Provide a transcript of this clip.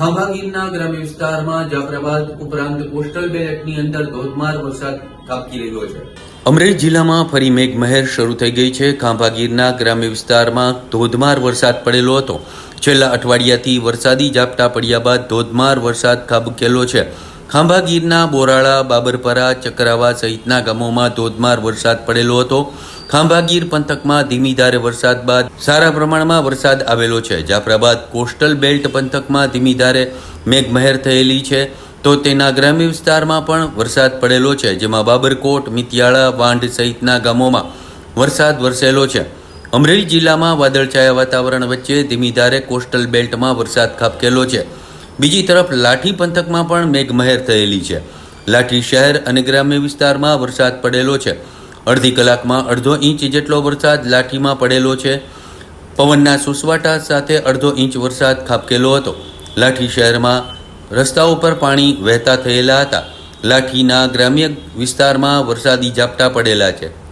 ખાંભાગીરના ગ્રામ્ય વિસ્તારમાં જાફરાબાદ ઉપરાંત કોસ્ટલ બેલેટની અંદર ધોધમાર વરસાદ ખાબકી રહ્યો છે. અમરેલી જિલ્લામાં ફરી મેઘમહેર શરૂ થઈ ગઈ છે. ખાંભાગીરના ગ્રામ્ય વિસ્તારમાં ધોધમાર વરસાદ પડેલો હતો. છેલ્લા અઠવાડિયાથી વરસાદી ઝાપટા પડ્યા બાદ ધોધમાર વરસાદ ખાબકેલો છે. ખાંભાગીરના બોરાળા, બાબરપરા, ચક્રાવા સહિતના ગામોમાં ધોધમાર વરસાદ પડેલો હતો. ખાંભાગીર પંથકમાં ધીમી ધારે વરસાદ બાદ સારા પ્રમાણમાં વરસાદ આવેલો છે. જાફરાબાદ કોસ્ટલ બેલ્ટ પંથકમાં ધીમી ધારે મેઘમહેર થયેલી છે. તો તેના ગ્રામ્ય વિસ્તારમાં પણ વરસાદ પડેલો છે, જેમાં બાબરકોટ, મિતિયાળા, વાંઢ સહિતના ગામોમાં વરસાદ વરસેલો છે. અમરેલી જિલ્લામાં વાદળછાયા વાતાવરણ વચ્ચે ધીમી ધારે કોસ્ટલ બેલ્ટમાં વરસાદ ખાબકેલો છે. બીજી તરફ લાઠી પંથકમાં પણ મેઘમહેર થયેલી છે. લાઠી શહેર અને ગ્રામ્ય વિસ્તારમાં વરસાદ પડેલો છે. અડધી કલાકમાં અડધો ઇંચ જેટલો વરસાદ લાઠીમાં પડેલો છે. પવનના સુસવાટા સાથે અડધો ઇંચ વરસાદ ખાબકેલો હતો. લાઠી શહેરમાં રસ્તાઓ પર પાણી વહેતા થયેલા હતા. લાઠીના ગ્રામ્ય વિસ્તારમાં વરસાદી ઝાપટા પડેલા છે.